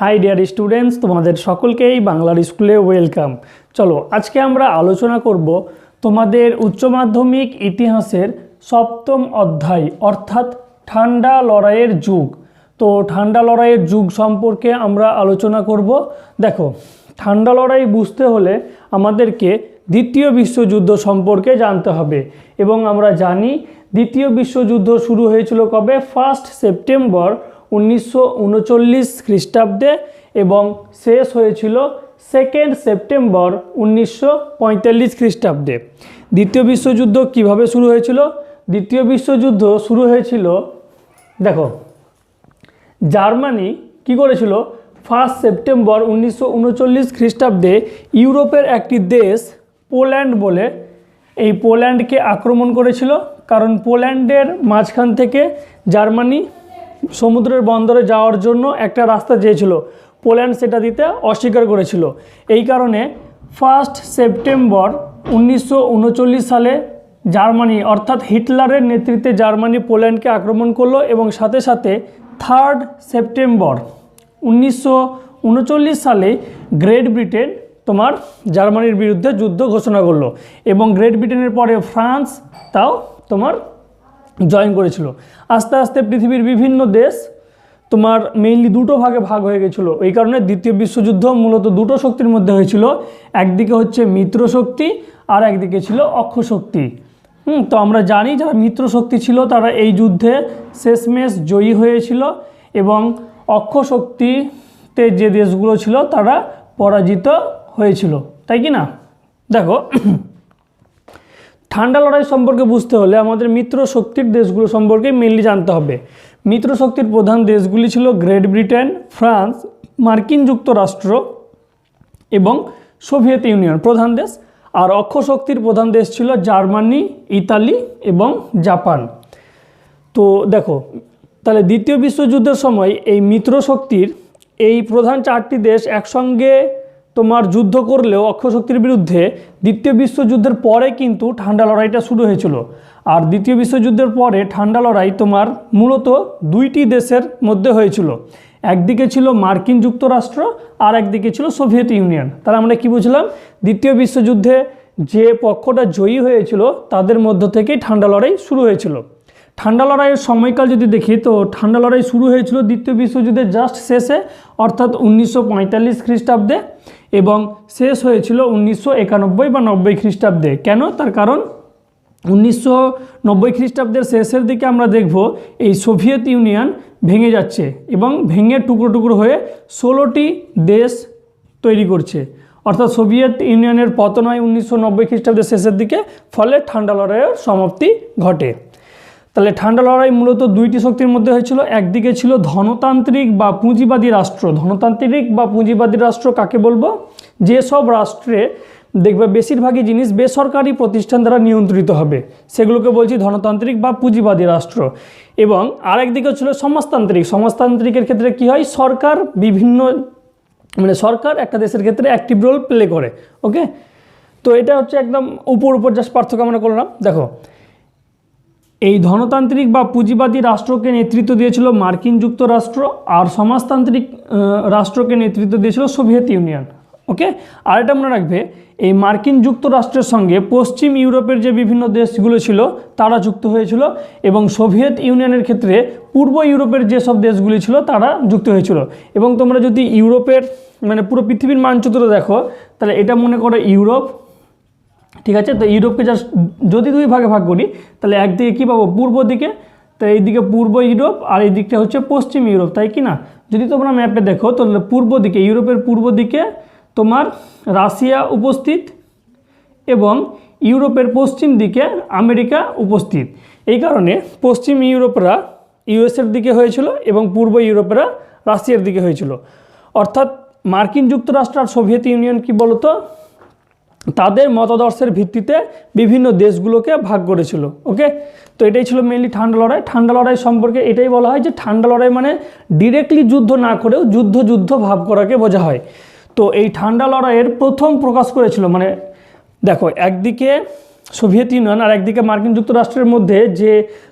High dear students তোমাদের সকলকেই বাংলার স্কুলে ওয়েলকাম চলো, আজকে আমরা আলোচনা করব তোমাদের উচ্চ মাধ্যমিক ইতিহাসের সপ্তম অধ্যায়, অর্থাৎ ঠান্ডা লড়াইয়ের যুগ। তো ঠান্ডা লড়াইয়ের যুগ সম্পর্কে আমরা আলোচনা করব। দেখো, ঠান্ডা লড়াই বুঝতে হলে আমাদেরকে দ্বিতীয় বিশ্বযুদ্ধ সম্পর্কে জানতে হবে এবং আমরা জানি দ্বিতীয় বিশ্বযুদ্ধ শুরু হয়েছিল কবে? ফার্স্ট সেপ্টেম্বর উনিশশো উনচল্লিশ খ্রিস্টাব্দে এবং শেষ হয়েছিল সেকেন্ড সেপ্টেম্বর উনিশশো পঁয়তাল্লিশ খ্রিস্টাব্দে। দ্বিতীয় বিশ্বযুদ্ধ কীভাবে শুরু হয়েছিল? দ্বিতীয় বিশ্বযুদ্ধ শুরু হয়েছিল, দেখো, জার্মানি কি করেছিল? ফার্স্ট সেপ্টেম্বর উনিশশো উনচল্লিশ খ্রিস্টাব্দে ইউরোপের একটি দেশ পোল্যান্ড বলে, এই পোল্যান্ডকে আক্রমণ করেছিল। কারণ পোল্যান্ডের মাঝখান থেকে জার্মানি সমুদ্রের বন্দরে যাওয়ার জন্য একটা রাস্তা চেয়েছিল। পোল্যান্ড সেটা দিতে অস্বীকার করেছিল। এই কারণে ফার্স্ট সেপ্টেম্বর উনিশশো উনচল্লিশ সালে জার্মানি, অর্থাৎ হিটলারের নেতৃত্বে জার্মানি পোল্যান্ডকে আক্রমণ করল এবং সাথে সাথে থার্ড সেপ্টেম্বর উনিশশো উনচল্লিশ সালে গ্রেট ব্রিটেন তোমার জার্মানির বিরুদ্ধে যুদ্ধ ঘোষণা করল এবং গ্রেট ব্রিটেনের পরে ফ্রান্স, তাও তোমার জয়েন করেছিল। আস্তে আস্তে পৃথিবীর বিভিন্ন দেশ তোমার মেইনলি দুটো ভাগে ভাগ হয়ে গেছিল। এই কারণে দ্বিতীয় বিশ্বযুদ্ধ মূলত দুটো শক্তির মধ্যে হয়েছিল। একদিকে হচ্ছে মিত্র শক্তি আর একদিকে ছিল অক্ষ শক্তি। হুম, তো আমরা জানি যারা মিত্র শক্তি ছিল তারা এই যুদ্ধে শেষমেশ জয়ী হয়েছিল এবং অক্ষ শক্তিতে যে দেশগুলো ছিল তারা পরাজিত হয়েছিল। তাই কি না? দেখো ঠান্ডা লড়াই সম্পর্কে বুঝতে হলে আমাদের মিত্র শক্তির দেশগুলো সম্পর্কে মেনলি জানতে হবে। মিত্র শক্তির প্রধান দেশগুলি ছিল গ্রেট ব্রিটেন ফ্রান্স মার্কিন যুক্তরাষ্ট্র এবং সোভিয়েত ইউনিয়ন প্রধান দেশ। আর অক্ষ শক্তির প্রধান দেশ ছিল জার্মানি, ইতালি এবং জাপান। তো দেখো, তাহলে দ্বিতীয় বিশ্বযুদ্ধের সময় এই মিত্র শক্তির এই প্রধান চারটি দেশ একসঙ্গে তোমার যুদ্ধ করলেও অক্ষশক্তির বিরুদ্ধে দ্বিতীয় বিশ্বযুদ্ধের পরে কিন্তু ঠান্ডা লড়াইটা শুরু হয়েছিল। আর দ্বিতীয় বিশ্বযুদ্ধের পরে ঠান্ডা লড়াই তোমার মূলত দুইটি দেশের মধ্যে হয়েছিল। একদিকে ছিল মার্কিন যুক্তরাষ্ট্র আর একদিকে ছিল সোভিয়েত ইউনিয়ন। তাহলে আমরা কি বুঝলাম? দ্বিতীয় বিশ্বযুদ্ধে যে পক্ষটা জয়ী হয়েছিল, তাদের মধ্য থেকেই ঠান্ডা লড়াই শুরু হয়েছিল। ঠান্ডা লড়াইয়ের সময়কাল যদি দেখি, তো ঠান্ডা লড়াই শুরু হয়েছিল দ্বিতীয় বিশ্বযুদ্ধের জাস্ট শেষে, অর্থাৎ উনিশশো পঁয়তাল্লিশ খ্রিস্টাব্দে এবং শেষ হয়েছিল উনিশশো একানব্বই বা নব্বই খ্রিস্টাব্দে। কেন? তার কারণ উনিশশো নব্বই খ্রিস্টাব্দের শেষের দিকে আমরা দেখব, এই সোভিয়েত ইউনিয়ন ভেঙে যাচ্ছে এবং ভেঙে টুকরো টুকরো হয়ে ষোলোটি দেশ তৈরি করছে। অর্থাৎ সোভিয়েত ইউনিয়নের পতন হয় উনিশশো নব্বই খ্রিস্টাব্দের শেষের দিকে, ফলে ঠান্ডা লড়াইয়ের সমাপ্তি ঘটে। তাহলে ঠান্ডা লড়াই মূলত দুইটি শক্তির মধ্যে হয়েছিল। একদিকে ছিল ধনতান্ত্রিক বা পুঁজিবাদী রাষ্ট্র। ধনতান্ত্রিক বা পুঁজিবাদী রাষ্ট্র কাকে বলব? যেসব রাষ্ট্রে দেখবে বেশিরভাগই জিনিস বেসরকারি প্রতিষ্ঠান দ্বারা নিয়ন্ত্রিত হবে। সেগুলোকে বলছি ধনতান্ত্রিক বা পুঁজিবাদী রাষ্ট্র। এবং আরেকদিকে ছিল সমাজতান্ত্রিক। সমাজতান্ত্রিকের ক্ষেত্রে কি হয়? সরকার বিভিন্ন মানে সরকার একটা দেশের ক্ষেত্রে অ্যাক্টিভ রোল প্লে করে। ওকে তো এটা হচ্ছে একদম উপর উপর জাস্ট পার্থক্য আমরা করলাম। দেখো এই ধনতান্ত্রিক বা পুঁজিবাদী রাষ্ট্রকে নেতৃত্ব দিয়েছিল মার্কিন যুক্তরাষ্ট্র আর সমাজতান্ত্রিক রাষ্ট্রকে নেতৃত্ব দিয়েছিল সোভিয়েত ইউনিয়ন, ওকে? আর এটা মনে রাখবে, এই মার্কিন যুক্তরাষ্ট্রের সঙ্গে পশ্চিম ইউরোপের যে বিভিন্ন দেশগুলো ছিল, তারা যুক্ত হয়েছিল এবং সোভিয়েত ইউনিয়নের ক্ষেত্রে পূর্ব ইউরোপের যেসব দেশগুলি ছিল, তারা যুক্ত হয়েছিল। এবং তোমরা যদি ইউরোপের মানে পুরো পৃথিবীর মানচিত্র দেখো, তাহলে এটা মনে করো ইউরোপ ঠিক আছে? তো ইউরোপকে জাস্ট যদি দুই ভাগে ভাগ করি, তাহলে একদিকে কী পাবো? পূর্ব দিকে। তো এইদিকে পূর্ব ইউরোপ আর এই দিকটা হচ্ছে পশ্চিম ইউরোপ, তাই কি না? যদি তোমরা ম্যাপে দেখো, তাহলে পূর্ব দিকে, ইউরোপের পূর্ব দিকে তোমার রাশিয়া উপস্থিত এবং ইউরোপের পশ্চিম দিকে আমেরিকা উপস্থিত। এই কারণে পশ্চিম ইউরোপরা ইউএসের দিকে হয়েছিল এবং পূর্ব ইউরোপেরা রাশিয়ার দিকে হয়েছিল। অর্থাৎ মার্কিন যুক্তরাষ্ট্র আর সোভিয়েত ইউনিয়ন কি বলতো? তাদের মতাদর্শের ভিত্তিতে বিভিন্ন দেশগুলোকে ভাগ করেছিল, ওকে? তো এটাই ছিল মেনলি ঠান্ডা লড়াই। ঠান্ডা লড়াই সম্পর্কে এটাই বলা হয় যে ঠান্ডা লড়াই মানে ডিরেক্টলি যুদ্ধ না করেও যুদ্ধ যুদ্ধ ভাব করাকে বোঝা হয়। তো এই ঠান্ডা লড়াইয়ের প্রথম প্রকাশ করেছিল মানে দেখো, একদিকে সোভিয়েত ইউনিয়ন আর একদিকে মার্কিন যুক্তরাষ্ট্রের মধ্যে যে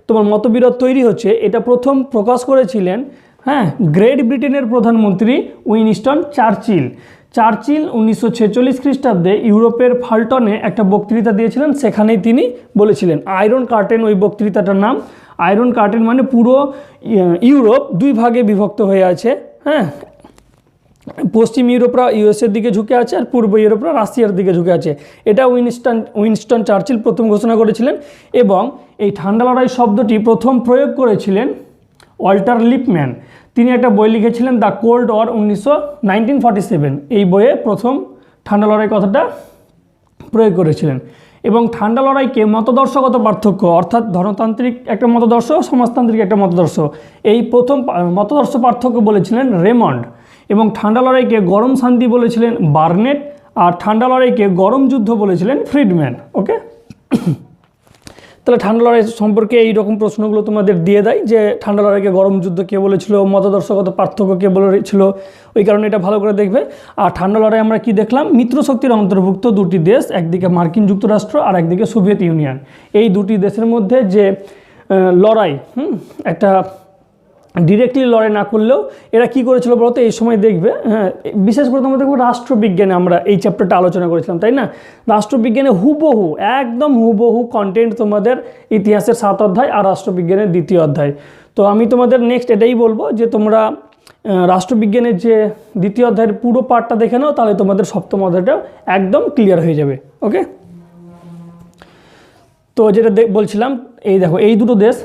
তোমার মতবিরোধ তৈরি হচ্ছে, এটা প্রথম প্রকাশ করেছিলেন হ্যাঁ গ্রেট ব্রিটেনের প্রধানমন্ত্রী উইনস্টন চার্চিল। চার্চিল উনিশশো ছেচল্লিশ খ্রিস্টাব্দে ইউরোপের ফাল্টনে একটা বক্তৃতা দিয়েছিলেন, সেখানেই তিনি বলেছিলেন। আয়রন কার্টেন ওই বক্তৃতাটার নাম। আয়রন কার্টেন মানে পুরো ইউরোপ দুই ভাগে বিভক্ত হয়ে আছে হ্যাঁ? পশ্চিম ইউরোপরা ইউএসের দিকে ঝুঁকে আছে আর পূর্ব ইউরোপরা রাশিয়ার দিকে ঝুঁকে আছে। এটা উইনস্টন উইনস্টন চার্চিল প্রথম ঘোষণা করেছিলেন এবং এই ঠান্ডা লড়াই শব্দটি প্রথম প্রয়োগ করেছিলেন ওয়াল্টার লিপম্যান। তিনি একটা বই লিখেছিলেন দ্য কোল্ড ওয়ার উনিশশো এই বইয়ে প্রথম ঠান্ডা লড়াই কথাটা প্রয়োগ করেছিলেন। এবং ঠান্ডা লড়াইকে মতদর্শগত পার্থক্য, অর্থাৎ ধনতান্ত্রিক একটা মতদর্শ, সমাজতান্ত্রিক একটা মতদর্শ, এই প্রথম মতদর্শ পার্থক্য বলেছিলেন রেমন্ড। এবং ঠান্ডা লড়াইকে গরম শান্তি বলেছিলেন বার্নেট, আর ঠান্ডা লড়াইকে গরম যুদ্ধ বলেছিলেন ফ্রিডম্যান, ওকে? তাহলে ঠান্ডা লড়াই সম্পর্কে এই রকম প্রশ্নগুলো তোমাদের দিয়ে দেয় যে ঠান্ডা লড়াইকে গরম যুদ্ধ কে বলেছিল, মতাদর্শগত পার্থক্য কে বলেছিল, ওই কারণে এটা ভালো করে দেখবে। আর ঠান্ডা লড়াই আমরা কি দেখলাম? মিত্র শক্তির অন্তর্ভুক্ত দুটি দেশ, একদিকে মার্কিন যুক্তরাষ্ট্র আর একদিকে সোভিয়েত ইউনিয়ন। এই দুটি দেশের মধ্যে যে লড়াই, হুম, একটা ডিরেক্টলি লড়াই না করলেও এরা কি করেছিল বলতো এই সময় দেখবে হ্যাঁ বিশেষ করে তোমরা দেখব রাষ্ট্রবিজ্ঞানে আমরা এই চ্যাপ্টারটা আলোচনা করেছিলাম, তাই না? রাষ্ট্রবিজ্ঞানে হুবহু, একদম হুবহু কন্টেন্ট তোমাদের ইতিহাসের সাত অধ্যায় আর রাষ্ট্রবিজ্ঞানের দ্বিতীয় অধ্যায়। তো আমি তোমাদের নেক্সট এটাই বলব যে তোমরা রাষ্ট্রবিজ্ঞানের যে দ্বিতীয় অধ্যায়ের পুরো পার্টটা দেখে নাও, তাহলে তোমাদের সপ্তম অধ্যায়টা একদম ক্লিয়ার হয়ে যাবে ওকে তো যেটা বলছিলাম, এই দেখো, এই দুটো দেশ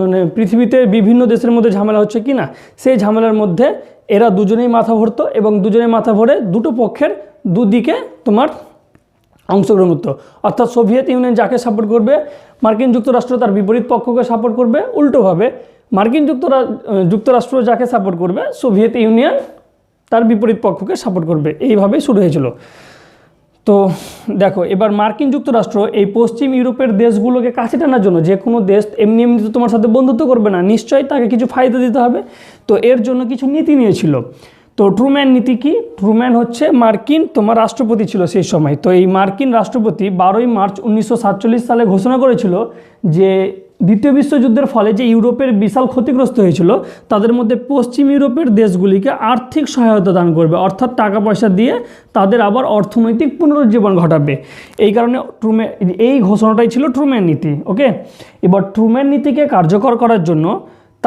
মানে পৃথিবীতে বিভিন্ন দেশের মধ্যে ঝামেলা হচ্ছে কি না? সেই ঝামেলার মধ্যে এরা দুজনেই মাথা ভরতো এবং দুজনেই মাথা ভরে দুটো পক্ষের দুদিকে তোমার অংশগ্রহণ করতো। অর্থাৎ সোভিয়েত ইউনিয়ন যাকে সাপোর্ট করবে, মার্কিন যুক্তরাষ্ট্র তার বিপরীত পক্ষকে সাপোর্ট করবে, উল্টোভাবে মার্কিন যুক্তরা যুক্তরাষ্ট্র যাকে সাপোর্ট করবে, সোভিয়েত ইউনিয়ন তার বিপরীত পক্ষকে সাপোর্ট করবে। এইভাবেই শুরু হয়েছিল। তো দেখো, এবার মার্কিন যুক্তরাষ্ট্র এই পশ্চিম ইউরোপের দেশগুলোকে কাছে টানার জন্য যে কোনো দেশ এমনি এমনি তো তোমার সাথে বন্ধুত্ব করবে না, নিশ্চয়ই তাকে কিছু ফায়দা দিতে হবে। তো এর জন্য কিছু নীতি নিয়েছিল। তো ট্রুম্যান নীতি কি? ট্রুম্যান হচ্ছে মার্কিন তোমার রাষ্ট্রপতি ছিল সেই সময়। তো এই মার্কিন রাষ্ট্রপতি বারোই মার্চ উনিশশো সাতচল্লিশ সালে ঘোষণা করেছিল যে দ্বিতীয় বিশ্বযুদ্ধের ফলে যে ইউরোপের বিশাল ক্ষতিগ্রস্ত হয়েছিল, তাদের মধ্যে পশ্চিম ইউরোপের দেশগুলিকে আর্থিক সহায়তা দান করবে, অর্থাৎ টাকা পয়সা দিয়ে তাদের আবার অর্থনৈতিক পুনরুজ্জীবন ঘটাবে। এই কারণে ট্রুমে, এই ঘোষণাটাই ছিল ট্রুমের নীতি, ওকে? এবার ট্রুমের নীতিকে কার্যকর করার জন্য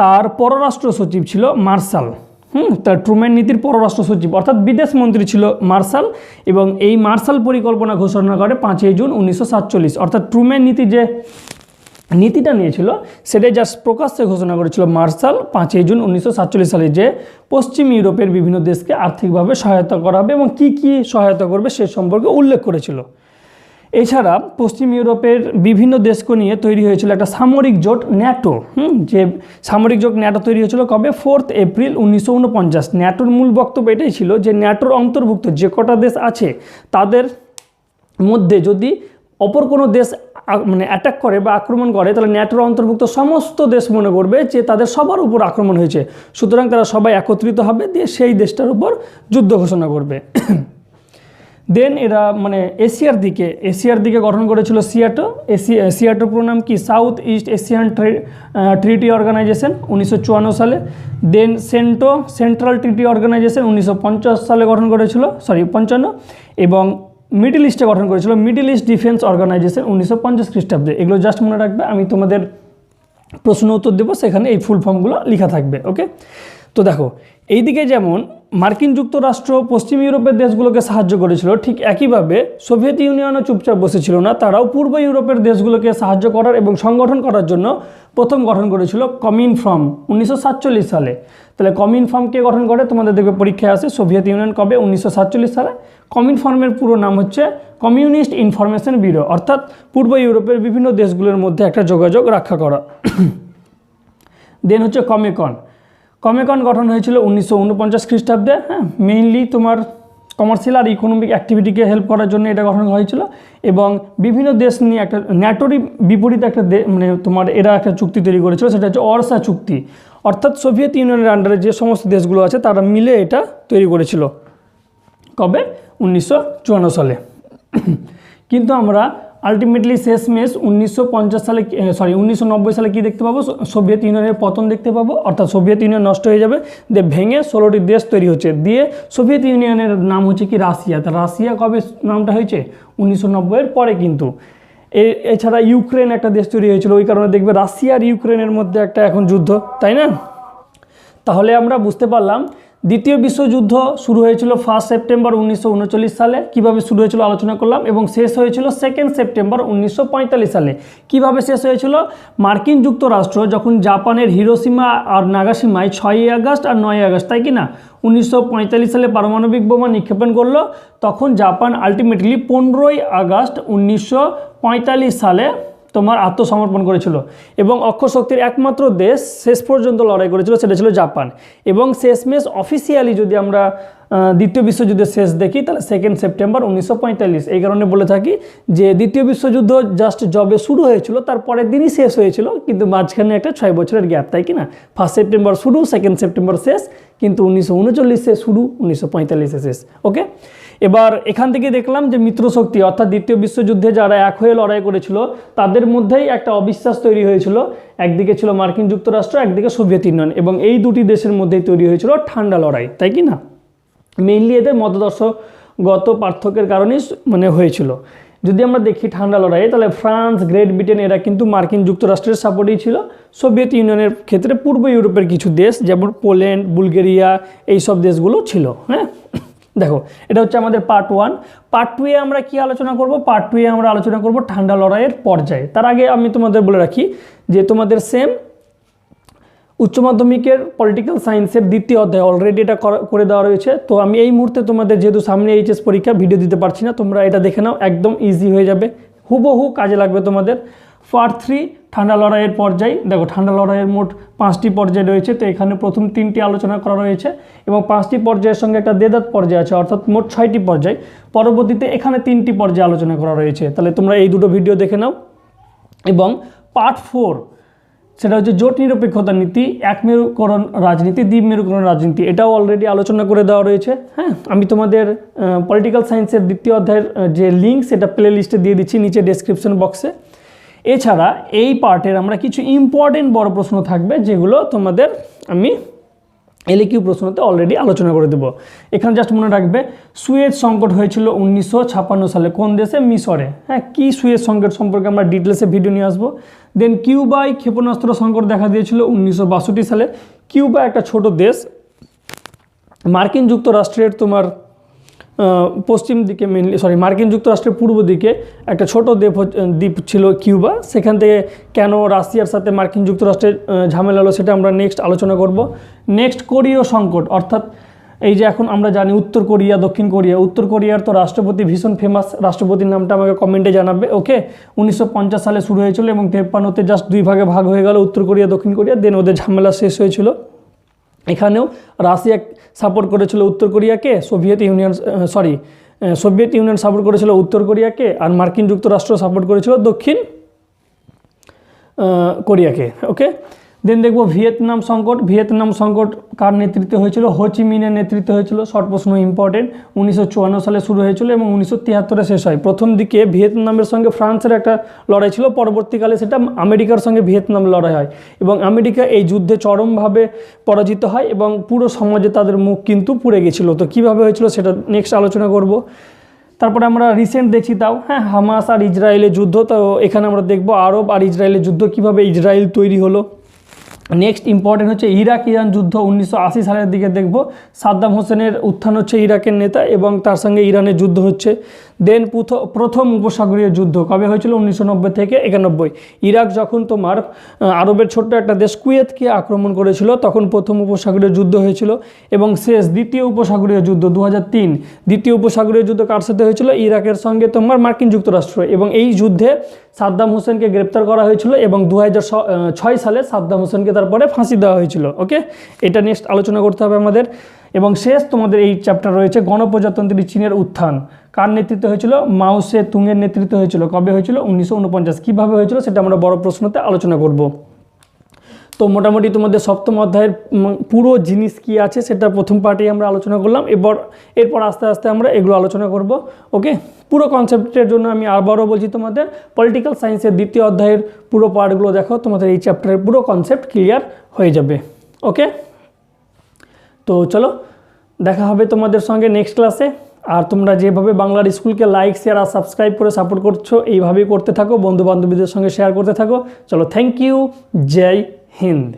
তার পররাষ্ট্র সচিব ছিল মার্শাল, হুম? তার ট্রুম্যান নীতির পররাষ্ট্র সচিব, অর্থাৎ বিদেশ মন্ত্রী ছিল মার্শাল, এবং এই মার্শাল পরিকল্পনা ঘোষণা করে পাঁচই জুন উনিশশো সাতচল্লিশ, অর্থাৎ ট্রুম্যান নীতি যে নীতিটা নিয়েছিল সেটাই জাস্ট প্রকাশ্যে ঘোষণা করেছিল মার্শাল পাঁচই জুন উনিশশো সাতচল্লিশ সালে যে পশ্চিম ইউরোপের বিভিন্ন দেশকে আর্থিকভাবে সহায়তা করা হবে এবং কী কী সহায়তা করবে সে সম্পর্কে উল্লেখ করেছিল। এছাড়া পশ্চিম ইউরোপের বিভিন্ন দেশকে নিয়ে তৈরি হয়েছিল একটা সামরিক জোট ন্যাটো, হুম, যে সামরিক জোট ন্যাটো তৈরি হয়েছিল কবে? ফোর্থ এপ্রিল উনিশশো উনপঞ্চাশ। ন্যাটোর মূল বক্তব্য এটাই ছিল যে ন্যাটোর অন্তর্ভুক্ত যে কটা দেশ আছে, তাদের মধ্যে যদি অপর কোনো দেশ মানে অ্যাটাক করে বা আক্রমণ করে, তাহলে ন্যাটোর অন্তর্ভুক্ত সমস্ত দেশ মনে করবে যে তাদের সবার উপর আক্রমণ হয়েছে। সুতরাং তারা সবাই একত্রিত হবে, দিয়ে সেই দেশটার উপর যুদ্ধ ঘোষণা করবে। দেন এরা মানে এশিয়ার দিকে এশিয়ার দিকে গঠন করেছিল সিয়াটো। এশিয়া সিয়াটো পুরো নাম কি? South East Asian treaty organization উনিশশো চুয়ান্ন সালে। Then CENTO central treaty organization উনিশশো পঞ্চাশ সালে গঠন করেছিল সরি পঞ্চান্ন। এবং মিডল ইস্টে গঠন করেছিল। মিডিল ইস্ট ডিফেন্স অর্গানাইজেশন উনিশশো পঞ্চাশ খ্রিস্টাব্দে। এগুলো জাস্ট মনে রাখবে, আমি তোমাদের প্রশ্ন উত্তর দেবো, সেখানে এই ফুল ফর্মগুলো লেখা থাকবে ওকে তো দেখো, এইদিকে যেমন মার্কিন যুক্তরাষ্ট্র পশ্চিম ইউরোপের দেশগুলোকে সাহায্য করেছিল, ঠিক একইভাবে সোভিয়েত ইউনিয়নও চুপচাপ বসেছিল না, তারাও পূর্ব ইউরোপের দেশগুলোকে সাহায্য করার এবং সংগঠন করার জন্য প্রথম গঠন করেছিল কমিন ফর্ম উনিশশো সাতচল্লিশ সালে। তাহলে কমিন ফর্ম কে গঠন করে? তোমাদের দেখবে পরীক্ষায় আসে সোভিয়েত ইউনিয়ন কবে? উনিশশো সাতচল্লিশ সালে। কমিন ফর্মের পুরো নাম হচ্ছে কমিউনিস্ট ইনফরমেশন ব্যুরো, অর্থাৎ পূর্ব ইউরোপের বিভিন্ন দেশগুলোর মধ্যে একটা যোগাযোগ রক্ষা করা। দেন হচ্ছে কমেকন। কমেকন গঠন হয়েছিল উনিশশো উনপঞ্চাশ খ্রিস্টাব্দে হ্যাঁ? মেইনলি তোমার কমার্শিয়াল আর ইকোনমিক অ্যাক্টিভিটিকে হেল্প করার জন্য এটা গঠন হয়েছিল এবং বিভিন্ন দেশ নিয়ে একটা ন্যাটোরই বিপরীত একটা মানে তোমার এরা একটা চুক্তি তৈরি করেছিল, সেটা হচ্ছে অর্সা চুক্তি। অর্থাৎ সোভিয়েত ইউনিয়নের আন্ডারে যে সমস্ত দেশগুলো আছে, তারা মিলে এটা তৈরি করেছিল। কবে? উনিশশো চুয়ান্ন সালে। কিন্তু আমরা আলটিমেটলি শেষমেশ উনিশশো পঞ্চাশ সালে সরি উনিশশো নব্বই সালে কি দেখতে পাবো? সোভিয়েত ইউনিয়নের পতন দেখতে পাবো। অর্থাৎ সোভিয়েত ইউনিয়ন নষ্ট হয়ে যাবে। দিয়ে ভেঙে ষোলোটি দেশ তৈরি হচ্ছে। দিয়ে সোভিয়েত ইউনিয়নের নাম হচ্ছে কি রাশিয়া। তা রাশিয়া কবে নামটা হয়েছে? উনিশশো নব্বইয়ের পরে কিন্তু। এছাড়া ইউক্রেন একটা দেশ তৈরি হয়েছিল। ওই কারণে দেখবে রাশিয়া আর ইউক্রেনের মধ্যে একটা এখন যুদ্ধ, তাই না? তাহলে আমরা বুঝতে পারলাম দ্বিতীয় বিশ্বযুদ্ধ শুরু হয়েছিল ফার্স্ট সেপ্টেম্বর উনিশশো উনচল্লিশ সালে। কীভাবে শুরু হয়েছিল আলোচনা করলাম এবং শেষ হয়েছিল সেকেন্ড সেপ্টেম্বর উনিশশো পঁয়তাল্লিশ সালে। কীভাবে শেষ হয়েছিল? মার্কিন যুক্তরাষ্ট্র যখন জাপানের হিরোসীমা আর নাগাসীমায় ছয়ই আগস্ট আর নয় আগস্ট, তাই কি না? উনিশশো পঁয়তাল্লিশ সালে পারমাণবিক বোমা নিক্ষেপণ করল, তখন জাপান আলটিমেটলি পনেরোই আগস্ট উনিশশো পঁয়তাল্লিশ সালে তোমার আত্মসমর্পণ করেছিল। এবং অক্ষশক্তির একমাত্র দেশ শেষ পর্যন্ত লড়াই করেছিল, সেটা ছিল জাপান। এবং শেষমেশ অফিসিয়ালি যদি আমরা দ্বিতীয় বিশ্বযুদ্ধের শেষ দেখি, তাহলে সেকেন্ড সেপ্টেম্বর উনিশশো পঁয়তাল্লিশ। এই কারণে বলে থাকি যে, দ্বিতীয় বিশ্বযুদ্ধ জাস্ট জবে শুরু হয়েছিল তার পরের দিনই শেষ হয়েছিল, কিন্তু মাঝখানে একটা ছয় বছরের গ্যাপ তাই কি না ফার্স্ট সেপ্টেম্বর শুরু সেকেন্ড সেপ্টেম্বর শেষ, কিন্তু উনিশশো উনচল্লিশে শুরু, উনিশশো শেষ ওকে এবার এখান থেকে দেখলাম যে মিত্রশক্তি অর্থাৎ দ্বিতীয় বিশ্বযুদ্ধে যারা এক হয়ে লড়াই করেছিল, তাদের মধ্যেই একটা অবিশ্বাস তৈরি হয়েছিল। একদিকে ছিল মার্কিন যুক্তরাষ্ট্র, একদিকে সোভিয়েত ইউনিয়ন এবং এই দুটি দেশের মধ্যেই তৈরি হয়েছিল ঠান্ডা লড়াই, তাই কি না? মেইনলি এদের মতদর্শগত পার্থক্যের কারণেই মানে হয়েছিল। যদি আমরা দেখি ঠান্ডা লড়াইয়ে, তাহলে ফ্রান্স, গ্রেট ব্রিটেন এরা কিন্তু মার্কিন যুক্তরাষ্ট্রের সাপোর্টেই ছিল। সোভিয়েত ইউনিয়নের ক্ষেত্রে পূর্ব ইউরোপের কিছু দেশ, যেমন পোল্যান্ড, বুলগেরিয়া এই সব দেশগুলো ছিল হ্যাঁ? দেখো, এটা হচ্ছে আমাদের পার্ট ওয়ান পার্ট টুয়ে আমরা কি আলোচনা করব? পার্ট টুয়ে আমরা আলোচনা করব ঠান্ডা লড়াইয়ের পর্যায়ে। তার আগে আমি তোমাদের বলে রাখি যে তোমাদের সেম উচ্চ মাধ্যমিকের পলিটিক্যাল সায়েন্সের দ্বিতীয় অধ্যায় অলরেডি এটা করা- দেওয়া রয়েছে। তো আমি এই মুহূর্তে তোমাদের যেহেতু সামনে এইচএস পরীক্ষা ভিডিও দিতে পারছি না, তোমরা এটা দেখে নাও, একদম ইজি হয়ে যাবে। হুবহু কাজে লাগবে তোমাদের। পার্ট থ্রি ঠান্ডা লড়াইয়ের পর্যায়। দেখো, ঠান্ডা লড়াইয়ের মোট পাঁচটি পর্যায় রয়েছে, তো এখানে প্রথম তিনটি আলোচনা করা রয়েছে এবং পাঁচটি পর্যায়ের সঙ্গে একটা দেদাত পর্যায় আছে, অর্থাৎ মোট ছয়টি পর্যায়। পরবর্তীতে এখানে তিনটি পর্যায়ে আলোচনা করা রয়েছে। তাহলে তোমরা এই দুটো ভিডিও দেখে নাও। এবং পার্ট ফোর সেটা হচ্ছে জোট নিরপেক্ষতা নীতি, এক মেরুকরণ রাজনীতি, দ্বীপ মেরুকরণ রাজনীতি। এটাও অলরেডি আলোচনা করে দেওয়া রয়েছে। হ্যাঁ আমি তোমাদের পলিটিক্যাল সায়েন্সের দ্বিতীয় অধ্যায়ের যে লিঙ্ক সেটা প্লে লিস্টে দিয়ে দিচ্ছি নিচে ডেসক্রিপশন বক্সে এছাড়া এই পার্টের আমরা কিছু ইম্পর্টেন্ট বড় প্রশ্ন থাকবে, যেগুলো তোমাদের আমি এলএকিউ প্রশ্নতে অলরেডি আলোচনা করে দেবো। এখানে জাস্ট মনে রাখবে, সুয়েজ সংকট হয়েছিল উনিশশো ছাপ্পান্ন সালে কোন দেশে? মিশরে। হ্যাঁ কি সুয়েজ সংকট সম্পর্কে আমরা ডিটেলসে ভিডিও নিয়ে আসব। দেন কিউবায় ক্ষেপণাস্ত্র সংকট দেখা দিয়েছিল উনিশশো বাষট্টি সালে। কিউবা একটা ছোট দেশ, মার্কিন যুক্তরাষ্ট্রের তোমার পশ্চিম দিকে মেনলি সরি মার্কিন যুক্তরাষ্ট্রের পূর্ব দিকে একটা ছোট দ্বীপ দ্বীপ ছিল কিউবা। সেখান থেকে কেন রাশিয়ার সাথে মার্কিন যুক্তরাষ্ট্রের ঝামেলা হলো সেটা আমরা নেক্সট আলোচনা করব। নেক্সট কোরীয় সংকট, অর্থাৎ এই যে এখন আমরা জানি উত্তর কোরিয়া, দক্ষিণ কোরিয়া। উত্তর কোরিয়ার তো রাষ্ট্রপতি ভীষণ ফেমাস রাষ্ট্রপতির নামটা আমাকে কমেন্টে জানাবে। ওকে উনিশশো পঞ্চাশ সালে শুরু হয়েছিল এবং তেপ্পান্নতে জাস্ট দুই ভাগে ভাগ হয়ে গেল উত্তর কোরিয়া, দক্ষিণ কোরিয়া। দেন ওদের ঝামেলা শেষ হয়েছিল। এখানেও রাশিয়া সাপোর্ট করেছিল উত্তর কোরিয়াকে Soviet Union sorry Soviet Union support করেছিল উত্তর কোরিয়াকে আর মার্কিন যুক্তরাষ্ট্র সাপোর্ট করেছিল দক্ষিণ কোরিয়াকে ওকে দেন দেখব ভিয়েতনাম সংকট ভিয়েতনাম সংকট কার নেতৃত্বে হয়েছিল? হোচিমিনের নেতৃত্বে হয়েছিল। শর্ট প্রশ্ন ইম্পর্টেন্ট উনিশশো চুয়ান্ন সালে শুরু হয়েছিল এবং উনিশশো তিয়াত্তরে শেষ হয়। প্রথম দিকে ভিয়েতনামের সঙ্গে ফ্রান্সের একটা লড়াই ছিল। পরবর্তীকালে সেটা আমেরিকার সঙ্গে ভিয়েতনাম লড়াই হয় এবং আমেরিকা এই যুদ্ধে চরমভাবে পরাজিত হয় এবং পুরো সমাজে তাদের মুখ কিন্তু পুড়ে গেছিল। তো কীভাবে হয়েছিল সেটা নেক্সট আলোচনা করব। তারপরে আমরা রিসেন্ট দেখছি তাও। হ্যাঁ হামাস আর ইসরায়েলের যুদ্ধ। তো এখানে আমরা দেখব আরব আর ইসরায়েলের যুদ্ধ কীভাবে ইসরায়েল তৈরি হলো। নেক্সট ইম্পর্টেন্ট হচ্ছে ইরাক ইরান যুদ্ধ উনিশশো আশি সালের দিকে দেখব। সাদ্দাম হোসেনের উত্থান হচ্ছে ইরাকের নেতা এবং তার সঙ্গে ইরানের যুদ্ধ হচ্ছে। দেন প্রথম উপসাগরীয় যুদ্ধ কবে হয়েছিল? উনিশশো নব্বই থেকে একানব্বই। ইরাক যখন তোমার আরবের ছোট্ট একটা দেশ কুয়েতকে আক্রমণ করেছিল, তখন প্রথম উপসাগরীয় যুদ্ধ হয়েছিল এবং শেষ দ্বিতীয় উপসাগরীয় যুদ্ধ দু হাজার তিন। দ্বিতীয় উপসাগরীয় যুদ্ধ কার সাথে হয়েছিল? ইরাকের সঙ্গে তোমার মার্কিন যুক্তরাষ্ট্র। এবং এই যুদ্ধে সাদ্দাম হোসেনকে গ্রেপ্তার করা হয়েছিল এবং দু সালে সাদ্দাম হোসেনকে তারপরে ফাঁসি দেওয়া হয়েছিল। ওকে এটা নেক্সট আলোচনা করতে হবে আমাদের। এবং শেষ তোমাদের এই চ্যাপ্টার রয়েছে গণপ্রজাতন্ত্রী চীনের উত্থান। কার নেতৃত্বে হয়েছিল? মাউসে তুঙের নেতৃত্বে হয়েছিল। কবে হয়েছিল? উনিশশো উনপঞ্চাশ। কীভাবে হয়েছিল সেটা আমরা বড় প্রশ্নতে আলোচনা করব। তো মোটামুটি তোমাদের সপ্তম অধ্যায়ের পুরো জিনিস কি আছে সেটা প্রথম পার্টি আমরা আলোচনা করলাম। এবার, এরপর আস্তে আস্তে আমরা এগুলো আলোচনা করব। ওকে? পুরো কনসেপ্টের জন্য আমি আবারও বলছি তোমাদের পলিটিক্যাল সায়েন্সের দ্বিতীয় অধ্যায়ের পুরো পার্টগুলো দেখো। তোমাদের এই চ্যাপ্টারের পুরো কনসেপ্ট ক্লিয়ার হয়ে যাবে। ওকে? তো চলো, দেখা হবে তোমাদের সঙ্গে নেক্সট ক্লাসে আর তোমরা যেভাবে বাংলার স্কুলকে লাইক শেয়ার আর সাবস্ক্রাইব করে সাপোর্ট করছ, এইভাবেই করতে থাকো বন্ধু বান্ধবীদের সঙ্গে শেয়ার করতে থাকো। চলো থ্যাংক ইউ জয় হিন্দ।